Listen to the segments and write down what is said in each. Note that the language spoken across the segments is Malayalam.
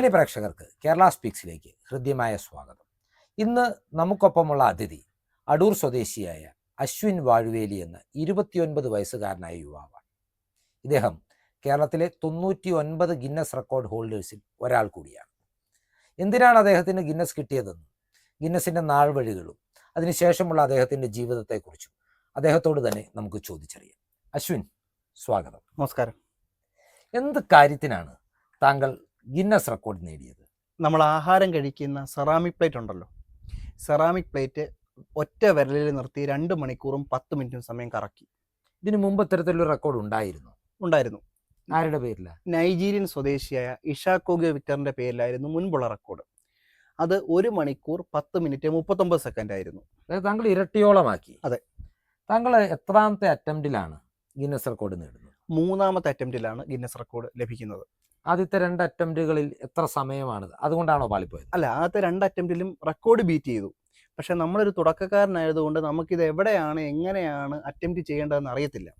മാന്യപ്രേക്ഷകർക്ക് കേരള സ്പീക്സിലേക്ക് ഹൃദ്യമായ സ്വാഗതം. ഇന്ന് നമുക്കൊപ്പമുള്ള അതിഥി അടൂർ സ്വദേശിയായ അശ്വിൻ വാഴുവേലി എന്ന ഇരുപത്തിയൊൻപത് വയസ്സുകാരനായ യുവാവാണ്. ഇദ്ദേഹം കേരളത്തിലെ തൊണ്ണൂറ്റി ഒൻപത് ഗിന്നസ് റെക്കോർഡ് ഹോൾഡേഴ്സിൽ ഒരാൾ കൂടിയാണ്. എന്തിനാണ് അദ്ദേഹത്തിന് ഗിന്നസ് കിട്ടിയതെന്നും ഗിന്നസിന്റെ നാൾവഴികളും അതിനുശേഷമുള്ള അദ്ദേഹത്തിന്റെ ജീവിതത്തെക്കുറിച്ചും അദ്ദേഹത്തോട് തന്നെ നമുക്ക് ചോദിച്ചറിയാം. അശ്വിൻ സ്വാഗതം. നമസ്കാരം. എന്ത് കാര്യത്തിനാണ് താങ്കൾ ഗിന്നസ് റെക്കോർഡ് നേടിയത്. നമ്മൾ ആഹാരം കഴിക്കുന്ന സെറാമിക് പ്ലേറ്റ് ഉണ്ടല്ലോ. സെറാമിക് പ്ലേറ്റ് ഒറ്റ വിരലിൽ നിർത്തി രണ്ട് മണിക്കൂറും പത്ത് മിനിറ്റും സമയം കറക്കി. ഇതിനു മുമ്പ് ഇത്തരത്തിലൊരു റെക്കോർഡ് ഉണ്ടായിരുന്നു. ഉണ്ടായിരുന്നു. ആരുടെ പേരില? നൈജീരിയൻ സ്വദേശിയായ ഇഷാക്കോഗ വിക്ടറിന്റെ പേരിലായിരുന്നു മുൻപുള്ള റെക്കോർഡ്. അത് ഒരു മണിക്കൂർ പത്ത് മിനിറ്റ് മുപ്പത്തൊമ്പത് സെക്കൻഡ് ആയിരുന്നു. അതായത് താങ്കൾ ഇരട്ടിയോളമാക്കി. അതെ. താങ്കൾ എത്രാമത്തെ അറ്റംപ്റ്റിലാണ് ഗിന്നസ് റെക്കോർഡ് നേടുന്നത്? മൂന്നാമത്തെ അറ്റംപ്റ്റിലാണ് ഗിന്നസ് റെക്കോർഡ് ലഭിക്കുന്നത്. ആദ്യത്തെ രണ്ട് അറ്റംപ്റ്റുകളിൽ എത്ര സമയമാണ് അതുകൊണ്ടാണോ പാളിപ്പോയത്? അല്ല ആദ്യത്തെ രണ്ട് അറ്റംപ്റ്റിലും റെക്കോർഡ് ബീറ്റ് ചെയ്തു. പക്ഷെ നമ്മളൊരു തുടക്കക്കാരനായതുകൊണ്ട് നമുക്കിത് എവിടെയാണ് എങ്ങനെയാണ് അറ്റംപ്റ്റ് ചെയ്യേണ്ടതെന്ന് അറിയത്തില്ല.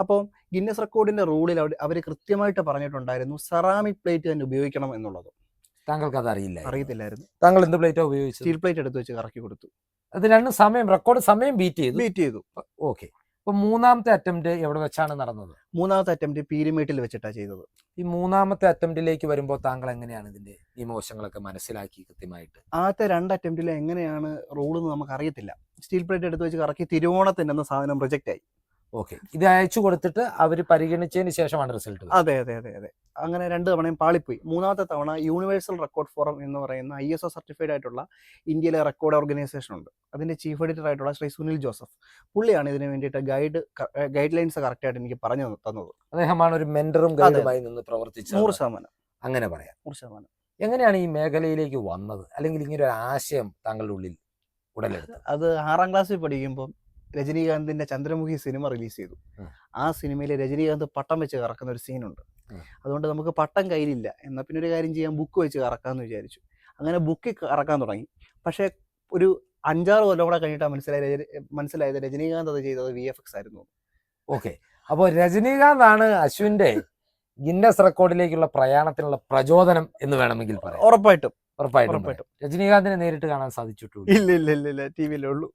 അപ്പോൾ ഗിന്നസ് റെക്കോർഡിന്റെ റൂളിൽ അവർ കൃത്യമായിട്ട് പറഞ്ഞിട്ടുണ്ടായിരുന്നു സെറാമിക് പ്ലേറ്റ് തന്നെ ഉപയോഗിക്കണം എന്നുള്ളത്. താങ്കൾക്ക് അത് അറിയില്ല അറിയത്തില്ലായിരുന്നു. താങ്കൾ എന്ത് പ്ലേറ്റാ ഉപയോഗിച്ചു സ്റ്റീൽ പ്ലേറ്റ് എടുത്ത് വെച്ച് കറക്കി കൊടുത്തു. അത് രണ്ടും സമയം റെക്കോർഡ് സമയം ബീറ്റ് ചെയ്തു? ബീറ്റ് ചെയ്തു. ഓക്കെ. അപ്പൊ മൂന്നാമത്തെ അറ്റംപ്റ്റ് എവിടെ വെച്ചാണ് നടന്നത്? മൂന്നാമത്തെ അറ്റംപ്റ്റ് പീരിമേട്ടിൽ വെച്ചിട്ടാണ് ചെയ്തത്. ഈ മൂന്നാമത്തെ അറ്റംപ്റ്റിലേക്ക് വരുമ്പോൾ താങ്കൾ എങ്ങനെയാണ് ഇതിന്റെ നിയമവശങ്ങളൊക്കെ മനസ്സിലാക്കി കൃത്യമായിട്ട്? ആദ്യത്തെ രണ്ട് അറ്റംപ്റ്റിൽ എങ്ങനെയാണ് റൂൾ എന്ന് നമുക്ക് അറിയത്തില്ല സ്റ്റീൽ പ്ലേറ്റ് എടുത്ത് വെച്ച് കറക്കി തിരുവോണത്തിന്റെ സാധനം റിജക്റ്റ് ആയി. ഓക്കെ. ഇത് അയച്ചു കൊടുത്തിട്ട് അവർ പരിഗണിച്ചതിന് ശേഷമാണ് റിസൾട്ട് അതെ അതെ അതെ അതെ. അങ്ങനെ രണ്ട് തവണയും പാളിപ്പോയി. മൂന്നാമത്തെ തവണ യൂണിവേഴ്സൽ റെക്കോർഡ് ഫോറം എന്ന് പറയുന്ന ഐ എസ് ഒ സർട്ടിഫൈഡ് ആയിട്ടുള്ള ഇന്ത്യയിലെ റെക്കോർഡ് ഓർഗനൈസേഷൻ ഉണ്ട്. അതിന്റെ ചീഫ് എഡിറ്റർ ആയിട്ടുള്ള ശ്രീ സുനിൽ ജോസഫ് പുള്ളിയാണ് ഇതിന് വേണ്ടിയിട്ട് ഗൈഡ് ഗൈഡ് ലൈൻസ് കറക്റ്റ് ആയിട്ട് എനിക്ക് പറഞ്ഞു തന്നത് അദ്ദേഹമാണ് ഒരു മെന്ററും ഗൈഡുമായി നിന്ന് പ്രവർത്തിച്ചത്. നൂറ് ശതമാനം. അങ്ങനെ പറയാം. നൂറ് ശതമാനം. എങ്ങനെയാണ് ഈ മേഖലയിലേക്ക് വന്നത്? അല്ലെങ്കിൽ ഇങ്ങനെ ഒരു ആശയം താങ്കളുടെ ഉള്ളിൽ ഉടലെടുത്തത്? അത് ആറാം ക്ലാസ്സിൽ പഠിക്കുമ്പോൾ രജനീകാന്തിന്റെ ചന്ദ്രമുഖി സിനിമ റിലീസ് ചെയ്തു. ആ. സിനിമയിൽ രജനീകാന്ത് പട്ടം വെച്ച് കറക്കുന്ന ഒരു സീനുണ്ട്. അതുകൊണ്ട് നമുക്ക് പട്ടം കയ്യിലില്ല. എന്നാൽ പിന്നെ ഒരു കാര്യം ചെയ്യാൻ ബുക്ക് വെച്ച് കറക്കാമെന്ന് വിചാരിച്ചു. അങ്ങനെ ബുക്കിൽ കറക്കാൻ തുടങ്ങി. പക്ഷേ ഒരു അഞ്ചാറ് കൊല്ലം കൂടെ കഴിഞ്ഞിട്ടാണ് മനസ്സിലായത് മനസ്സിലായത് രജനീകാന്ത് അത് ചെയ്തത് വി എഫ് എക്സ് ആയിരുന്നു. ഓക്കെ. അപ്പോൾ രജനീകാന്ത് ആണ് അശ്വിന്റെ ഗിന്നസ് റെക്കോർഡിലേക്കുള്ള പ്രയാണത്തിനുള്ള പ്രചോദനം എന്ന് വേണമെങ്കിൽ പറയാം. ഉറപ്പായിട്ടും. ഉറപ്പായിട്ടും. രജനീകാന്തിനെ നേരിട്ട് കാണാൻ സാധിച്ചിട്ടുണ്ട്? ഇല്ല ഇല്ല ഇല്ല ഇല്ല. ടി വിയിലേ ഉള്ളൂ.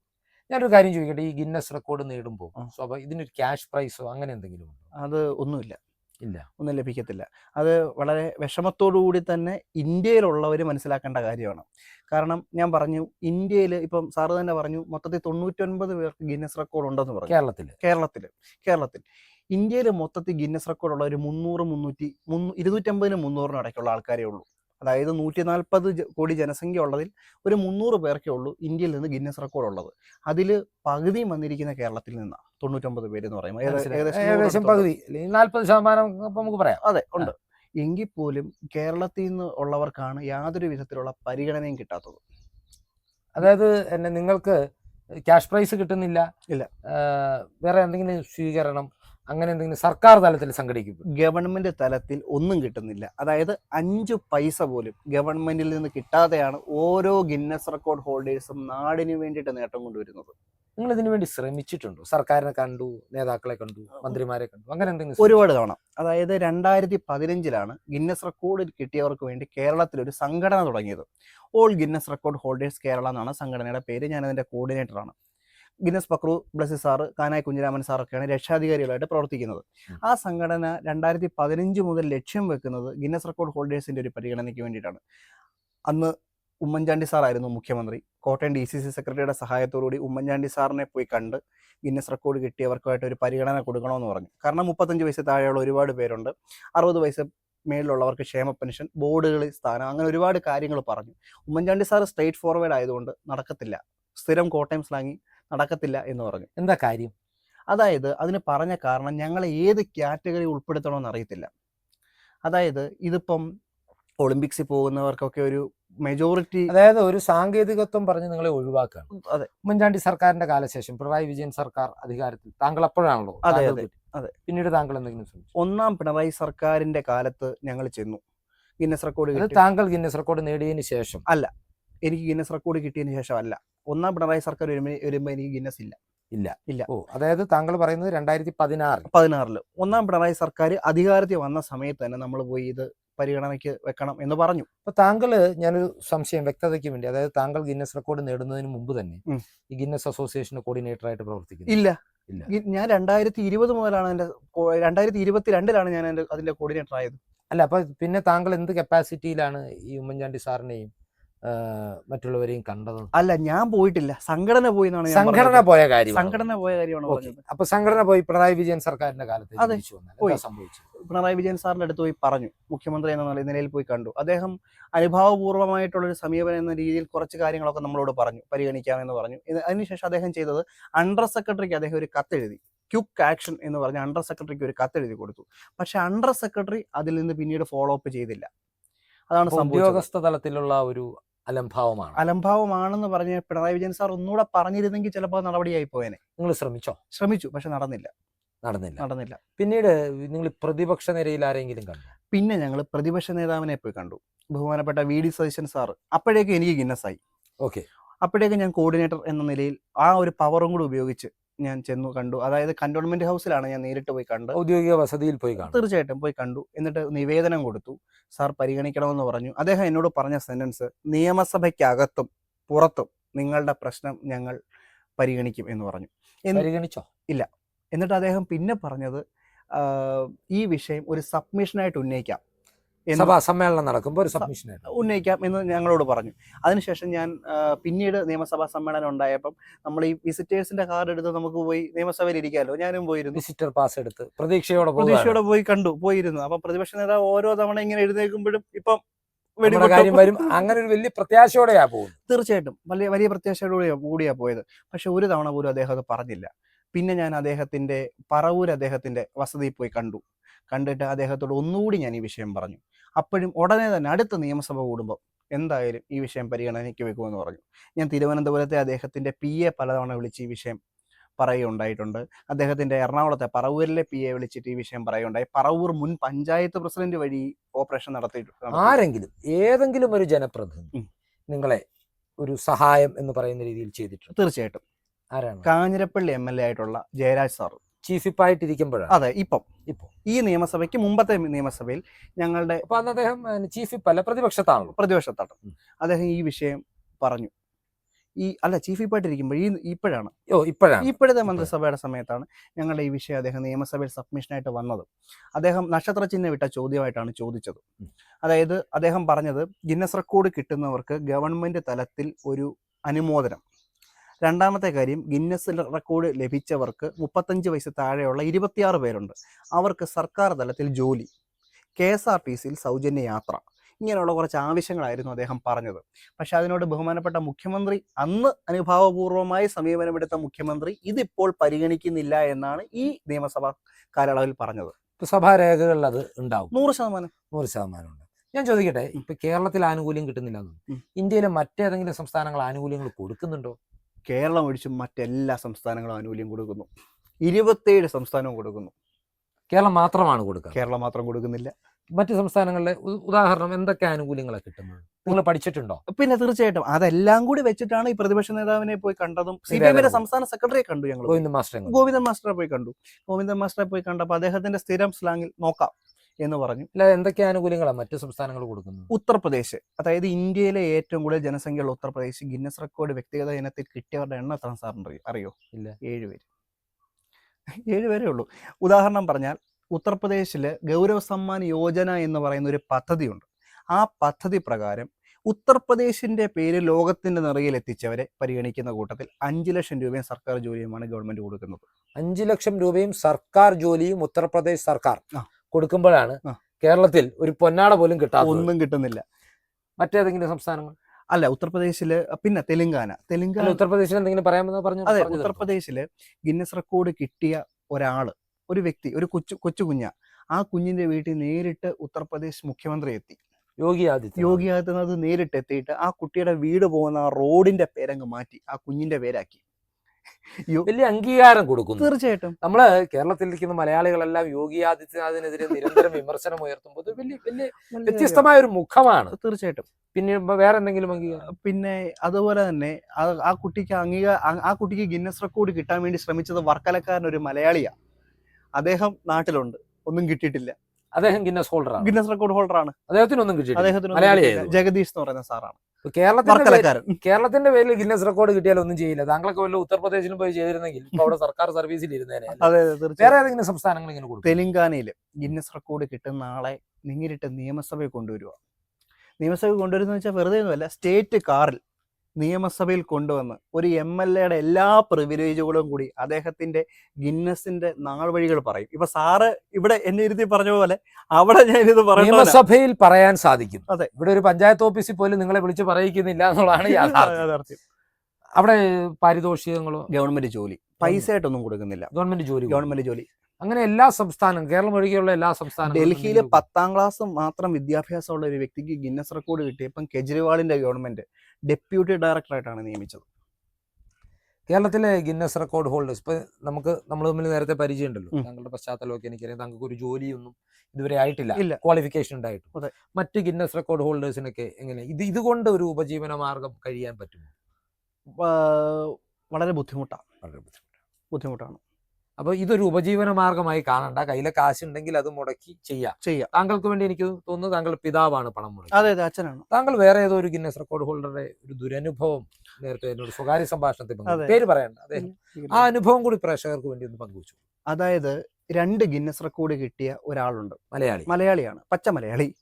ഞാനൊരു കാര്യം ചോദിക്കട്ടെ? ഈ ഗിന്നസ് റെക്കോർഡ് നേടുമ്പോൾ ഇതിനൊരു ക്യാഷ് പ്രൈസോ അങ്ങനെ എന്തെങ്കിലും ഉണ്ടോ? അത് ഒന്നുമില്ല. ഇല്ല. ഒന്നും ലഭിക്കത്തില്ല. അത് വളരെ വിഷമത്തോടു കൂടി തന്നെ ഇന്ത്യയിലുള്ളവർ മനസ്സിലാക്കേണ്ട കാര്യമാണ്. കാരണം ഞാൻ പറഞ്ഞു ഇന്ത്യയിൽ ഇപ്പം സാറ് തന്നെ പറഞ്ഞു മൊത്തത്തിൽ തൊണ്ണൂറ്റൊൻപത് പേർക്ക് ഗിന്നസ് റെക്കോർഡ് ഉണ്ടെന്ന് പറഞ്ഞു. കേരളത്തിൽ കേരളത്തിൽ കേരളത്തിൽ. ഇന്ത്യയിൽ മൊത്തത്തിൽ ഗിന്നസ് റെക്കോർഡ് ഉള്ള ഒരു മുന്നൂറ് മുന്നൂറ്റി മുന്നൂ ഇരുന്നൂറ്റമ്പതിനും മുന്നൂറിനും ഇടയ്ക്കുള്ള ആൾക്കാരേ ഉള്ളൂ. അതായത് നൂറ്റി നാൽപ്പത് കോടി ജനസംഖ്യ ഉള്ളതിൽ ഒരു മുന്നൂറ് പേർക്കേ ഉള്ളൂ ഇന്ത്യയിൽ നിന്ന് ഗിന്നസ് റെക്കോർഡ് ഉള്ളത്. അതിൽ പകുതി വന്നിരിക്കുന്ന കേരളത്തിൽ നിന്നാണ് തൊണ്ണൂറ്റൊമ്പത് പേര് എന്ന് പറയുമ്പോൾ ഏകദേശം. പകുതി. നാൽപ്പത് ശതമാനം നമുക്ക് പറയാം. അതെ ഉണ്ട്. എങ്കിൽ പോലും കേരളത്തിൽ നിന്ന് ഉള്ളവർക്കാണ് യാതൊരു വിധത്തിലുള്ള പരിഗണനയും കിട്ടാത്തത്. അതായത് എന്നെ നിങ്ങൾക്ക് ക്യാഷ് പ്രൈസ് കിട്ടുന്നില്ല. ഇല്ല. വേറെ എന്തെങ്കിലും സ്വീകരണം അങ്ങനെ എന്തെങ്കിലും സർക്കാർ തലത്തിൽ സംഘടിക്കും ഗവൺമെന്റ് തലത്തിൽ ഒന്നും കിട്ടുന്നില്ല. അതായത് അഞ്ചു പൈസ പോലും ഗവൺമെന്റിൽ നിന്ന് കിട്ടാതെയാണ് ഓരോ ഗിന്നസ് റെക്കോർഡ് ഹോൾഡേഴ്സും നാടിന് വേണ്ടിയിട്ട് നേട്ടം കൊണ്ടുവരുന്നത്. നിങ്ങൾ ഇതിനു വേണ്ടി ശ്രമിച്ചിട്ടുണ്ടോ? സർക്കാരിനെ കണ്ടു നേതാക്കളെ കണ്ടു മന്ത്രിമാരെ കണ്ടു അങ്ങനെ എന്തെങ്കിലും ഒരുപാട് തവണ. അതായത് രണ്ടായിരത്തി പതിനഞ്ചിലാണ് ഗിന്നസ് റെക്കോർഡ് കിട്ടിയവർക്ക് വേണ്ടി കേരളത്തിൽ ഒരു സംഘടന തുടങ്ങിയത്. All Guinness record holders Kerala എന്നാണ് സംഘടനയുടെ പേര്. ഞാൻ അതിന്റെ കോർഡിനേറ്ററാണ്. ഗിന്നസ് പക്രു ബ്ലസി സാറ് കാനായി കുഞ്ഞിരാമൻ സാറൊക്കെയാണ് രക്ഷാധികാരികളായിട്ട് പ്രവർത്തിക്കുന്നത്. ആ സംഘടന രണ്ടായിരത്തി പതിനഞ്ച് മുതൽ ലക്ഷ്യം വെക്കുന്നത് ഗിന്നസ് റെക്കോർഡ് ഹോൾഡേഴ്സിന്റെ ഒരു പരിഗണനയ്ക്ക് വേണ്ടിയിട്ടാണ്. അന്ന് ഉമ്മൻചാണ്ടി സാറായിരുന്നു മുഖ്യമന്ത്രി. കോട്ടയം ഡി സി സി സെക്രട്ടറിയുടെ സഹായത്തോടുകൂടി ഉമ്മൻചാണ്ടി സാറിനെ പോയി കണ്ട് ഗിന്നസ് റെക്കോർഡ് കിട്ടിയവർക്കായിട്ട് ഒരു പരിഗണന കൊടുക്കണമെന്ന് പറഞ്ഞു. കാരണം മുപ്പത്തഞ്ച് വയസ്സ് താഴെയുള്ള ഒരുപാട് പേരുണ്ട്. അറുപത് വയസ്സ് മേളിലുള്ളവർക്ക് ക്ഷേമ പെൻഷൻ ബോർഡുകളിൽ സ്ഥാനം അങ്ങനെ ഒരുപാട് കാര്യങ്ങൾ പറഞ്ഞു. ഉമ്മൻചാണ്ടി സാർ സ്ട്രേറ്റ് ഫോർവേഡ് ആയതുകൊണ്ട് നടക്കത്തില്ല. സ്ഥിരം കോട്ടയം സ്ലാങ്ങി നടക്കത്തില്ല എന്ന് പറഞ്ഞു. എന്താ കാര്യം? അതായത് അതിന് പറഞ്ഞ കാരണം ഞങ്ങളെ ഏത് കാറ്റഗറി ഉൾപ്പെടുത്തണമെന്ന് അറിയത്തില്ല. അതായത് ഇതിപ്പം ഒളിമ്പിക്സിൽ പോകുന്നവർക്കൊക്കെ ഒരു മെജോറിറ്റി അതായത് ഒരു സാങ്കേതികത്വം പറഞ്ഞ് നിങ്ങളെ ഒഴിവാക്കുകയാണ് അതെ. ഉമ്മൻചാണ്ടി സർക്കാരിന്റെ കാലശേഷം പിണറായി വിജയൻ സർക്കാർ അധികാരത്തിൽ താങ്കൾ അപ്പോഴാണല്ലോ അതെ, അതെ, അതെ. പിന്നീട് താങ്കൾ എന്തെങ്കിലും ഒന്നാം പിണറായി സർക്കാരിന്റെ കാലത്ത് ഞങ്ങൾ ചെന്നു. ഗിന്നസ് റെക്കോർഡ് താങ്കൾ ഗിന്നസ് റെക്കോർഡ് നേടിയതിന് ശേഷം. അല്ല എനിക്ക് ഗിന്നസ് റെക്കോർഡ് കിട്ടിയതിന് ശേഷം അല്ല. ഒന്നാം പിണറായി സർക്കാർ വരുമ്പോൾ വരുമ്പോൾ എനിക്ക് ഗിന്നസ് ഇല്ല. ഇല്ല. ഇല്ല. ഓ അതായത് താങ്കൾ പറയുന്നത് രണ്ടായിരത്തി പതിനാറ് പതിനാറിൽ. ഒന്നാം പിണറായി സർക്കാർ അധികാരത്തിൽ വന്ന സമയത്ത് തന്നെ നമ്മൾ പോയി ഇത് പരിഗണനയ്ക്ക് വെക്കണം എന്ന് പറഞ്ഞു. അപ്പൊ താങ്കൾ ഞാനൊരു സംശയം വ്യക്തതയ്ക്ക് വേണ്ടി അതായത് താങ്കൾ ഗിന്നസ് റെക്കോർഡ് നേടുന്നതിന് മുമ്പ് തന്നെ ഈ ഗിന്നസ് അസോസിയേഷൻ കോർഡിനേറ്റർ ആയിട്ട് പ്രവർത്തിക്കുന്നു. ഇല്ല. ഇല്ല. ഞാൻ രണ്ടായിരത്തി ഇരുപത് മുതലാണ് എന്റെ രണ്ടായിരത്തി ഇരുപത്തി രണ്ടിലാണ് ഞാൻ അതിന്റെ കോർഡിനേറ്റർ ആയത് അല്ല അപ്പൊ പിന്നെ താങ്കൾ എന്ത് കപ്പാസിറ്റിയിലാണ് ഈ ഉമ്മൻചാണ്ടി സാറിനെയും മറ്റുള്ളവരെയും കണ്ടത്? അല്ല ഞാൻ പോയിട്ടില്ല. സംഘടന പോയി സംഘടന പോയ കാര്യം സംഘടന പോയ കാര്യമാണ് അപ്പൊ സംഘടന പോയി പിണറായി വിജയൻ സർക്കാരിന്റെ കാലത്ത് സംഭവിച്ചത്? പിണറായി വിജയൻ സാറിന്റെ അടുത്ത് പോയി പറഞ്ഞു. മുഖ്യമന്ത്രി എന്ന നില- നിലയിൽ പോയി കണ്ടു. അദ്ദേഹം അനുഭാവപൂർവമായിട്ടുള്ള ഒരു സമീപനം എന്ന രീതിയിൽ കുറച്ച് കാര്യങ്ങളൊക്കെ നമ്മളോട് പറഞ്ഞു. പരിഗണിക്കാമെന്ന് പറഞ്ഞു. അതിനുശേഷം അദ്ദേഹം ചെയ്തത് അണ്ടർ സെക്രട്ടറിക്ക് അദ്ദേഹം ഒരു കത്തെഴുതി ക്യുക്ക് ആക്ഷൻ എന്ന് പറഞ്ഞ് അണ്ടർ സെക്രട്ടറിക്ക് ഒരു കത്തെഴുതി കൊടുത്തു. പക്ഷെ അണ്ടർ സെക്രട്ടറി അതിൽ നിന്ന് പിന്നീട് ഫോളോ അപ്പ് ചെയ്തില്ല. അതാണ് ഉദ്യോഗസ്ഥ തലത്തിലുള്ള ഒരു അലംഭാവമാണ്. അലംഭാവമാണെന്ന് പറഞ്ഞ് പിണറായി വിജയൻ സാർ ഒന്നുകൂടെ പറഞ്ഞിരുന്നെങ്കിൽ ചിലപ്പോൾ നടപടിയായി പോയേനെ. നിങ്ങൾ ശ്രമിച്ചോ? ശ്രമിച്ചു പക്ഷെ നടന്നില്ല. നടന്നില്ല. നടന്നില്ല. പിന്നീട് നിങ്ങൾ പ്രതിപക്ഷ നിരയിൽ ആരെങ്കിലും കണ്ടു? പിന്നെ ഞങ്ങൾ പ്രതിപക്ഷ നേതാവിനെ പോയി കണ്ടു. ബഹുമാനപ്പെട്ട വി ഡി സതീശൻ സാർ അപ്പോഴേക്കും എനിക്ക് ഗിന്നസ് ആയി ഓക്കെ. അപ്പോഴേക്കും ഞാൻ കോർഡിനേറ്റർ എന്ന നിലയിൽ ആ ഒരു പവറും കൂടി ഉപയോഗിച്ച് ഞാൻ ചെന്നു കണ്ടു. അതായത് കന്റോൺമെന്റ് ഹൗസിലാണ് ഞാൻ നേരിട്ട് പോയി കണ്ടത്. ഔദ്യോഗിക വസതിയിൽ പോയി കാണും. തീർച്ചയായിട്ടും പോയി കണ്ടു. എന്നിട്ട് നിവേദനം കൊടുത്തു. സാർ പരിഗണിക്കണമെന്ന് പറഞ്ഞു. അദ്ദേഹം എന്നോട് പറഞ്ഞ സെന്റൻസ് നിയമസഭയ്ക്കകത്തും പുറത്തും നിങ്ങളുടെ പ്രശ്നം ഞങ്ങൾ പരിഗണിക്കും എന്ന് പറഞ്ഞു. പരിഗണിച്ചോ? ഇല്ല. എന്നിട്ട് അദ്ദേഹം പിന്നെ പറഞ്ഞത് ഈ വിഷയം ഒരു സബ്മിഷനായിട്ട് ഉന്നയിക്കാം. സഭാ സമ്മേളനം നടക്കുമ്പോൾ ഒരു സബ്മിഷൻ ഉന്നയിക്കാം എന്ന് ഞങ്ങളോട് പറഞ്ഞു. അതിനുശേഷം ഞാൻ പിന്നീട് നിയമസഭാ സമ്മേളനം ഉണ്ടായപ്പം നമ്മൾ ഈ വിസിറ്റേഴ്സിന്റെ കാർഡ് എടുത്ത് നമുക്ക് പോയി നിയമസഭയിൽ ഇരിക്കാമല്ലോ ഞാനും പോയിരുന്നു. വിസിറ്റർ പാസ് എടുത്ത് പ്രതീക്ഷയോടെ. പ്രതീക്ഷയോടെ പോയി കണ്ടു പോയിരുന്നു. അപ്പൊ പ്രതിപക്ഷ നേതാവ് ഓരോ തവണ ഇങ്ങനെ എഴുന്നേൽക്കുമ്പോഴും ഇപ്പം. കാര്യം വരും. അങ്ങനെ ഒരു വലിയ പ്രത്യാശയോടെയാ പോകും തീർച്ചയായിട്ടും. വലിയ വലിയ പ്രത്യാശയോടെ കൂടിയാ പോയത്. പക്ഷെ ഒരു തവണ പോലും അദ്ദേഹം അത് പറഞ്ഞില്ല. പിന്നെ ഞാൻ അദ്ദേഹത്തിന്റെ പറവൂർ അദ്ദേഹത്തിന്റെ വസതിയിൽ പോയി കണ്ടു. കണ്ടിട്ട് അദ്ദേഹത്തോട് ഒന്നുകൂടി ഞാൻ ഈ വിഷയം പറഞ്ഞു. അപ്പോഴും ഉടനെ തന്നെ അടുത്ത നിയമസഭ കൂടുമ്പോൾ എന്തായാലും ഈ വിഷയം പരിഗണനയ്ക്ക് വെക്കുമെന്ന് പറഞ്ഞു. ഞാൻ തിരുവനന്തപുരത്തെ അദ്ദേഹത്തിന്റെ പി എ പലതവണ വിളിച്ച് ഈ വിഷയം പറയുകയുണ്ടായിട്ടുണ്ട്. അദ്ദേഹത്തിന്റെ എറണാകുളത്തെ പറവൂരിലെ പി എ വിളിച്ചിട്ട് ഈ വിഷയം പറയുകയുണ്ടായി. പറവൂർ മുൻ പഞ്ചായത്ത് പ്രസിഡന്റ് വഴി ഓപ്പറേഷൻ നടത്തിയിട്ടുണ്ട്. ആരെങ്കിലും ഏതെങ്കിലും ഒരു ജനപ്രതിനിധി നിങ്ങളെ ഒരു സഹായം എന്ന് പറയുന്ന രീതിയിൽ ചെയ്തിട്ടുണ്ട്? തീർച്ചയായിട്ടും. കാഞ്ഞിരപ്പള്ളി എം എൽ എ ആയിട്ടുള്ള ജയരാജ് സാർ ചീഫ് ഇപ്പായിട്ടിരിക്കുമ്പോഴാണ് അതെ ഇപ്പം. ഇപ്പം. ഈ നിയമസഭയ്ക്ക് മുമ്പത്തെ നിയമസഭയിൽ ഞങ്ങളുടെ അപ്പൊ അന്ന് അദ്ദേഹം ചീഫ് വിപ്പ് അല്ല പ്രതിപക്ഷത്താണല്ലോ പ്രതിപക്ഷത്താണ് അദ്ദേഹം ഈ വിഷയം പറഞ്ഞു. ഈ അല്ല ചീഫ് ഇപ്പായിട്ടിരിക്കുമ്പോൾ ഈ ഇപ്പോഴാണ്. ഓ ഇപ്പോഴാണ്. ഇപ്പോഴത്തെ മന്ത്രിസഭയുടെ സമയത്താണ് ഞങ്ങളുടെ ഈ വിഷയം അദ്ദേഹം നിയമസഭയിൽ സബ്മിഷനായിട്ട് വന്നത്. അദ്ദേഹം നക്ഷത്ര ചിഹ്നം വിട്ട ചോദ്യമായിട്ടാണ് ചോദിച്ചത്. അതായത് അദ്ദേഹം പറഞ്ഞത് ഗിന്നസ് റെക്കോർഡ് കിട്ടുന്നവർക്ക് ഗവൺമെന്റ് തലത്തിൽ ഒരു അനുമോദനം. രണ്ടാമത്തെ കാര്യം ഗിന്നസ് റെക്കോർഡ് ലഭിച്ചവർക്ക് മുപ്പത്തഞ്ച് വയസ്സ് താഴെയുള്ള ഇരുപത്തിയാറ് പേരുണ്ട്. അവർക്ക് സർക്കാർ തലത്തിൽ ജോലി കെ എസ് ആർ ടി സിയിൽ സൗജന്യ യാത്ര ഇങ്ങനെയുള്ള കുറച്ച് ആവശ്യങ്ങളായിരുന്നു അദ്ദേഹം പറഞ്ഞത്. പക്ഷെ അതിനോട് ബഹുമാനപ്പെട്ട മുഖ്യമന്ത്രി അന്ന് അനുഭാവപൂർവമായി സമീപനമെടുത്ത മുഖ്യമന്ത്രി ഇതിപ്പോൾ പരിഗണിക്കുന്നില്ല എന്നാണ് ഈ നിയമസഭാ കാലയളവിൽ പറഞ്ഞത്. സഭാ സഭാരേഖകളിൽ അത് ഉണ്ടാവും. നൂറ് ശതമാനം. നൂറ് ശതമാനം ഉണ്ട്. ഞാൻ ചോദിക്കട്ടെ ഇപ്പൊ കേരളത്തിൽ ആനുകൂല്യം കിട്ടുന്നില്ല ഇന്ത്യയിലെ മറ്റേതെങ്കിലും സംസ്ഥാനങ്ങൾ ആനുകൂല്യങ്ങൾ കൊടുക്കുന്നുണ്ടോ? കേരളം ഒഴിച്ചും മറ്റെല്ലാ സംസ്ഥാനങ്ങളും ആനുകൂല്യം കൊടുക്കുന്നു. ഇരുപത്തേഴ് സംസ്ഥാനവും കൊടുക്കുന്നു. കേരളം മാത്രമാണ് കൊടുക്കുക. കേരളം മാത്രം കൊടുക്കുന്നില്ല. മറ്റ് സംസ്ഥാനങ്ങളിലെ ഉദാഹരണം എന്തൊക്കെ ആനുകൂല്യങ്ങളാണ് കിട്ടുന്നത്? നിങ്ങൾ പഠിച്ചിട്ടുണ്ടോ? പിന്നെ തീർച്ചയായിട്ടും അതെല്ലാം കൂടി വെച്ചിട്ടാണ് ഈ പ്രതിപക്ഷ നേതാവിനെ പോയി കണ്ടതും സി പി. എമ്മിന്റെ സംസ്ഥാന സെക്രട്ടറിയെ കണ്ടു ഞങ്ങൾ ഗോവിന്ദ മാസ്റ്റർ ഗോവിന്ദൻ മാസ്റ്ററെ പോയി കണ്ടു. ഗോവിന്ദൻ മാസ്റ്ററെ പോയി കണ്ടപ്പോൾ അദ്ദേഹത്തിന്റെ സ്ഥിരം സ്ലാങ്ങിൽ നോക്കാം. എന്ന് പറഞ്ഞു. അല്ല എന്തൊക്കെ ആനുകൂല്യങ്ങളാണ് മറ്റു സംസ്ഥാനങ്ങൾ കൊടുക്കുന്നത്? ഉത്തർപ്രദേശ്. അതായത് ഇന്ത്യയിലെ ഏറ്റവും കൂടുതൽ ജനസംഖ്യയുള്ള ഉത്തർപ്രദേശ് ഗിന്നസ് റെക്കോർഡ് വ്യക്തിഗത ഇനത്തിൽ കിട്ടിയവരുടെ എണ്ണം എത്ര സാറിന് അറിയോ? ഇല്ല. ഏഴുപേര് ഏഴുപേരേ ഉള്ളൂ. ഉദാഹരണം പറഞ്ഞാൽ ഉത്തർപ്രദേശിൽ ഗൗരവ സമ്മാൻ യോജന എന്ന് പറയുന്ന ഒരു പദ്ധതിയുണ്ട്. ആ പദ്ധതി പ്രകാരം ഉത്തർപ്രദേശിന്റെ പേര് ലോകത്തിന്റെ നിറയിൽ എത്തിച്ചവരെ പരിഗണിക്കുന്ന കൂട്ടത്തിൽ അഞ്ചു ലക്ഷം രൂപയും സർക്കാർ ജോലിയുമാണ് ഗവൺമെന്റ് കൊടുക്കുന്നത്. അഞ്ചു ലക്ഷം രൂപയും സർക്കാർ ജോലിയും ഉത്തർപ്രദേശ് സർക്കാർ. കൊടുക്കുമ്പോഴാണ് കേരളത്തിൽ ഒരു പൊന്നാട പോലും കിട്ടാത്തത്. ഒന്നും കിട്ടുന്നില്ല. മറ്റേതെങ്കിലും സംസ്ഥാനങ്ങൾ? അല്ല ഉത്തർപ്രദേശിൽ പിന്നെ തെലുങ്കാന. തെലുങ്കാന ഉത്തർപ്രദേശിൽ എന്തെങ്കിലും പറയാമെന്ന് പറഞ്ഞു അതെ ഉത്തർപ്രദേശിൽ ഗിന്നസ് റെക്കോർഡ് കിട്ടിയ ഒരാൾ ഒരു വ്യക്തി ഒരു കൊച്ചു കൊച്ചു കുഞ്ഞ ആ കുഞ്ഞിന്റെ വീട്ടിൽ നേരിട്ട് ഉത്തർപ്രദേശ് മുഖ്യമന്ത്രി എത്തി. യോഗി ആദിത്യ യോഗി ആദിത്യനാഥ് നേരിട്ട് എത്തിയിട്ട് ആ കുട്ടിയുടെ വീട് പോകുന്ന ആ റോഡിന്റെ പേരങ്ങ് മാറ്റി ആ കുഞ്ഞിന്റെ പേരാക്കി. വലിയ അംഗീകാരം കൊടുക്കുന്നു. തീർച്ചയായിട്ടും. നമ്മൾ കേരളത്തിലിരിക്കുന്ന മലയാളികളെല്ലാം യോഗി ആദിത്യനാഥിനെതിരെ നിരന്തരം വിമർശനം ഉയർത്തുമ്പോൾ വലിയ വലിയ വ്യത്യസ്തമായ ഒരു മുഖമാണ്. തീർച്ചയായിട്ടും. പിന്നെ വേറെ എന്തെങ്കിലും അംഗീകാരം? പിന്നെ അതുപോലെ തന്നെ ആ- കുട്ടിക്ക് അംഗീകാര ആ- കുട്ടിക്ക് ഗിന്നസ് റെക്കോർഡ് കിട്ടാൻ വേണ്ടി ശ്രമിച്ചത് വർക്കലക്കാരൻ ഒരു മലയാളിയാ. അദ്ദേഹം നാട്ടിലുണ്ട്. ഒന്നും കിട്ടിയിട്ടില്ല. അദ്ദേഹം ഗിന്നസ് ഹോൾഡറാണ്. ഗിന്നസ് റെക്കോർഡ് ഹോൾഡർ ഹോൾഡറാണ്. അദ്ദേഹത്തിനൊന്നും കിട്ടിയിട്ടില്ല. അദ്ദേഹത്തിന്. ജഗദീഷ് എന്ന് പറയുന്ന സാറാണ്. കേരളത്തിന്റെ കേരളത്തിന്റെ പേരിൽ ഗിന്നസ് റെക്കോർഡ് കിട്ടിയാൽ ഒന്നും ചെയ്യില്ല. താങ്കളൊക്കെ വല്ല ഉത്തർപ്രദേശിലും പോയി ചെയ്തിരുന്നെങ്കിൽ ഇപ്പൊ അവിടെ സർക്കാർ സർവീസിൽ ഇരുന്നേനെ വേറെ ഏതെങ്കിലും സംസ്ഥാനങ്ങൾ ഇങ്ങനെ കൊടുക്കും തെലുങ്കാനയിൽ ഗിന്നസ് റെക്കോർഡ് കിട്ടുന്ന ആളെ നേരിട്ട് നിയമസഭയിൽ കൊണ്ടുവരിക നിയമസഭയിൽ കൊണ്ടുവരുന്ന വെച്ചാൽ വെറുതെ ഒന്നുമല്ല സ്റ്റേറ്റ് കാറിൽ നിയമസഭയിൽ കൊണ്ടുവന്ന് ഒരു എം എൽ എയുടെ എല്ലാ പ്രിവിലേജുകളും കൂടി അദ്ദേഹത്തിന്റെ ഗിന്നസിന്റെ നാൾവഴികൾ പറയും. ഇപ്പൊ സാറ് ഇവിടെ എന്നെ ഇരുത്തി പറഞ്ഞ പോലെ അവിടെ ഞാൻ ഇത് പറഞ്ഞു നിയമസഭയിൽ പറയാൻ സാധിക്കും. അതെ. ഇവിടെ ഒരു പഞ്ചായത്ത് ഓഫീസിൽ പോലും നിങ്ങളെ വിളിച്ച് പറയിക്കുന്നില്ല എന്നുള്ളതാണ് യാഥാർത്ഥ്യം. അവിടെ പാരിതോഷികങ്ങളോ? ഗവൺമെന്റ് ജോലി. പൈസ ആയിട്ടൊന്നും കൊടുക്കുന്നില്ല. ഗവൺമെന്റ് ജോലി ഗവൺമെന്റ് ജോലി. അങ്ങനെ എല്ലാ സംസ്ഥാനം കേരളം ഒഴികെയുള്ള എല്ലാ സംസ്ഥാനം ഡൽഹിയിൽ പത്താം ക്ലാസ് മാത്രം വിദ്യാഭ്യാസമുള്ള ഒരു വ്യക്തിക്ക് ഗിന്നസ് റെക്കോർഡ് കിട്ടിയപ്പം കെജ്രിവാളിന്റെ ഗവൺമെന്റ് ഡെപ്യൂട്ടി ഡയറക്ടറായിട്ടാണ് നിയമിച്ചത്. കേരളത്തിലെ ഗിന്നസ് റെക്കോർഡ് ഹോൾഡേഴ്സ് ഇപ്പൊ നമുക്ക് നമ്മൾ തമ്മിൽ നേരത്തെ പരിചയമുണ്ടല്ലോ. താങ്കളുടെ പശ്ചാത്തലമൊക്കെ എനിക്കറിയാം. താങ്കൾക്ക് ഒരു ജോലിയൊന്നും ഇതുവരെ ആയിട്ടില്ല. ഇല്ല. ക്വാളിഫിക്കേഷൻ ഉണ്ടായിട്ടും. അതെ. മറ്റ് ഗിന്നസ് റെക്കോർഡ് ഹോൾഡേഴ്സിനൊക്കെ എങ്ങനെ? ഇത് ഇതുകൊണ്ട് ഒരു ഉപജീവന മാർഗം കഴിയാൻ പറ്റുമോ? വളരെ ബുദ്ധിമുട്ടാണ്. വളരെ ബുദ്ധിമുട്ടാണ്. ബുദ്ധിമുട്ടാണ്. അപ്പൊ ഇതൊരു ഉപജീവന മാർഗമായി കാണണ്ട. കയ്യിലെ കാശുണ്ടെങ്കിൽ അത് മുടക്കി ചെയ്യാം. ചെയ്യാം. താങ്കൾക്ക് വേണ്ടി എനിക്ക് തോന്നുന്നു താങ്കൾ പിതാവാണ് പണം മുടക്കി. അതെ അതെ അച്ഛനാണ്. താങ്കൾ വേറെ ഏതോ ഒരു ഗിന്നസ് റെക്കോർഡ് ഹോൾഡറുടെ ഒരു ദുരനുഭവം നേരത്തെ എന്നോട് സ്വകാര്യ സംഭാഷണത്തിൽ. പേര് പറയണ്ട. അതെ. ആ അനുഭവം കൂടി പ്രേക്ഷകർക്ക് വേണ്ടി ഒന്ന് പങ്കുവച്ചു. അതായത് രണ്ട് ഗിന്നസ് റെക്കോർഡ് കിട്ടിയ ഒരാളുണ്ട്. മലയാളി. മലയാളിയാണ്. പച്ച മലയാളി.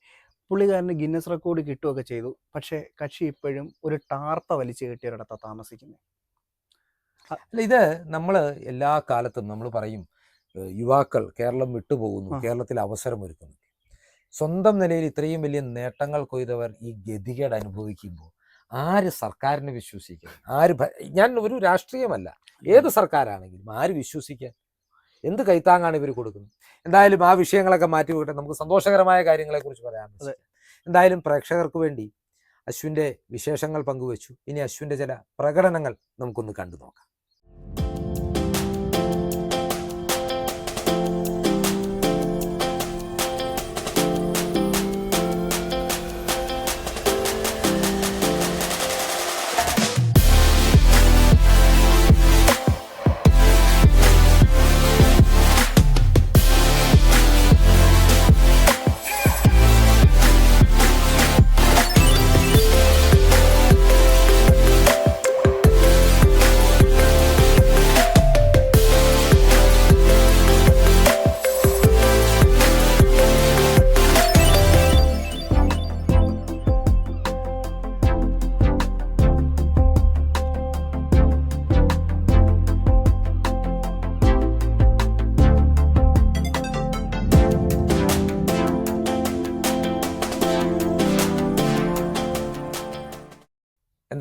പുള്ളിക്കാരന് ഗിന്നസ് റെക്കോർഡ് കിട്ടുകയൊക്കെ ചെയ്തു. പക്ഷേ കക്ഷി ഇപ്പോഴും ഒരു ടാർപ്പ വലിച്ചു കെട്ടിയൊരിടത്താണ് താമസിക്കുന്നത് അല്ല ഇത് നമ്മൾ എല്ലാ കാലത്തും നമ്മൾ പറയും യുവാക്കൾ കേരളം വിട്ടുപോകുന്നു കേരളത്തിൽ അവസരം ഒരുക്കുന്നു. സ്വന്തം നിലയിൽ ഇത്രയും വലിയ നേട്ടങ്ങൾ കൊയ്തവർ ഈ ഗതികേട് അനുഭവിക്കുമ്പോൾ ആര് സർക്കാരിനെ വിശ്വസിക്കാൻ ആര് ഞാൻ ഒരു രാഷ്ട്രീയമല്ല. ഏത് സർക്കാരാണെങ്കിലും ആര് വിശ്വസിക്കാൻ? എന്ത് കൈത്താങ്ങാണ് ഇവർ കൊടുക്കുന്നത്? എന്തായാലും ആ വിഷയങ്ങളൊക്കെ മാറ്റി വെക്കട്ടെ നമുക്ക് സന്തോഷകരമായ കാര്യങ്ങളെ കുറിച്ച് പറയാം. എന്തായാലും പ്രേക്ഷകർക്ക് വേണ്ടി അശ്വിന്റെ വിശേഷങ്ങൾ പങ്കുവച്ചു. ഇനി അശ്വിന്റെ ചില പ്രകടനങ്ങൾ നമുക്കൊന്ന് കണ്ടു നോക്കാം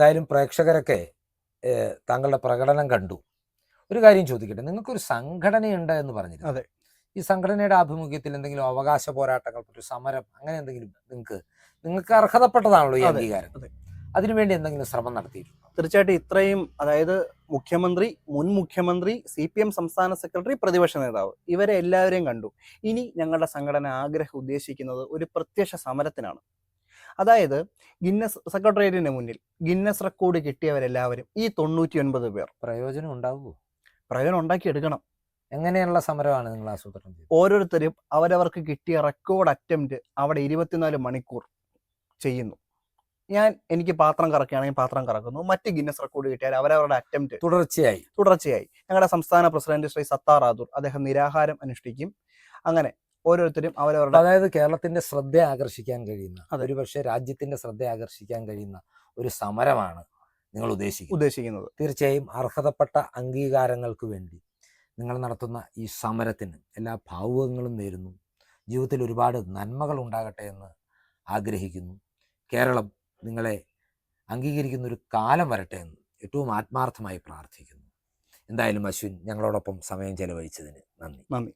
എന്തായാലും പ്രേക്ഷകരൊക്കെ താങ്കളുടെ പ്രകടനം കണ്ടു. ഒരു കാര്യം ചോദിക്കട്ടെ നിങ്ങൾക്കൊരു സംഘടനയുണ്ട് എന്ന് പറഞ്ഞിരുന്നു. അതെ. ഈ സംഘടനയുടെ ആഭിമുഖ്യത്തിൽ എന്തെങ്കിലും അവകാശ പോരാട്ടങ്ങൾ ഒരു സമരം അങ്ങനെ എന്തെങ്കിലും നിങ്ങൾക്ക് നിങ്ങൾക്ക് അർഹതപ്പെട്ടതാണല്ലോ ഈ അംഗീകാരം. അതിനുവേണ്ടി എന്തെങ്കിലും ശ്രമം നടത്തിയിട്ടുണ്ടോ? തീർച്ചയായിട്ടും ഇത്രയും അതായത് മുഖ്യമന്ത്രി മുൻ മുഖ്യമന്ത്രി സി പി എം സംസ്ഥാന സെക്രട്ടറി പ്രതിപക്ഷ നേതാവ് ഇവരെ എല്ലാവരെയും കണ്ടു. ഇനി ഞങ്ങളുടെ സംഘടന ആഗ്രഹം ഉദ്ദേശിക്കുന്നത് ഒരു പ്രത്യക്ഷ സമരത്തിനാണ്. അതായത് ഗിന്നസ് സെക്രട്ടേറിയറ്റിന് മുന്നിൽ ഗിന്നസ് റെക്കോർഡ് കിട്ടിയവരെല്ലാവരും ഈ തൊണ്ണൂറ്റി ഒൻപത് പേർ. പ്രയോജനം ഉണ്ടാവുമോ? പ്രയോജനം ഉണ്ടാക്കിയെടുക്കണം. എങ്ങനെയുള്ള സമരമാണ് നിങ്ങൾ ആസൂത്രണം ചെയ്തത്? ഓരോരുത്തരും അവരവർക്ക് കിട്ടിയ റെക്കോർഡ് അറ്റംപ്റ്റ് അവിടെ ഇരുപത്തിനാല് മണിക്കൂർ ചെയ്യുന്നു. ഞാൻ എനിക്ക് പാത്രം കറക്കുകയാണെങ്കിൽ പാത്രം കറക്കുന്നു. മറ്റ് ഗിന്നസ് റെക്കോർഡ് കിട്ടിയാൽ അവരവരുടെ അറ്റംപ്റ്റ് തുടർച്ചയായി. തുടർച്ചയായി. ഞങ്ങളുടെ സംസ്ഥാന പ്രസിഡന്റ് ശ്രീ സത്താർ ആദൂർ അദ്ദേഹം നിരാഹാരം അനുഷ്ഠിക്കും. അങ്ങനെ ഓരോരുത്തരും അവരവരുടെ അതായത് കേരളത്തിന്റെ ശ്രദ്ധ ആകർഷിക്കാൻ കഴിയുന്ന അതൊരു ഒരുപക്ഷെ രാജ്യത്തിന്റെ ശ്രദ്ധ ആകർഷിക്കാൻ കഴിയുന്ന ഒരു സമരമാണ് നിങ്ങൾ ഉദ്ദേശിക്കുന്നത്. ഉദ്ദേശിക്കുന്നത്. തീർച്ചയായും അർഹതപ്പെട്ട അംഗീകാരങ്ങൾക്ക് വേണ്ടി നിങ്ങൾ നടത്തുന്ന ഈ സമരത്തിന് എല്ലാ ഭാവുകങ്ങളും നേരുന്നു. ജീവിതത്തിൽ ഒരുപാട് നന്മകൾ ഉണ്ടാകട്ടെ എന്ന് ആഗ്രഹിക്കുന്നു. കേരളം നിങ്ങളെ അംഗീകരിക്കുന്ന ഒരു കാലം വരട്ടെ എന്ന് ഏറ്റവും ആത്മാർത്ഥമായി പ്രാർത്ഥിക്കുന്നു. എന്തായാലും അശ്വിൻ ഞങ്ങളോടൊപ്പം സമയം ചെലവഴിച്ചതിന് നന്ദി. നന്ദി.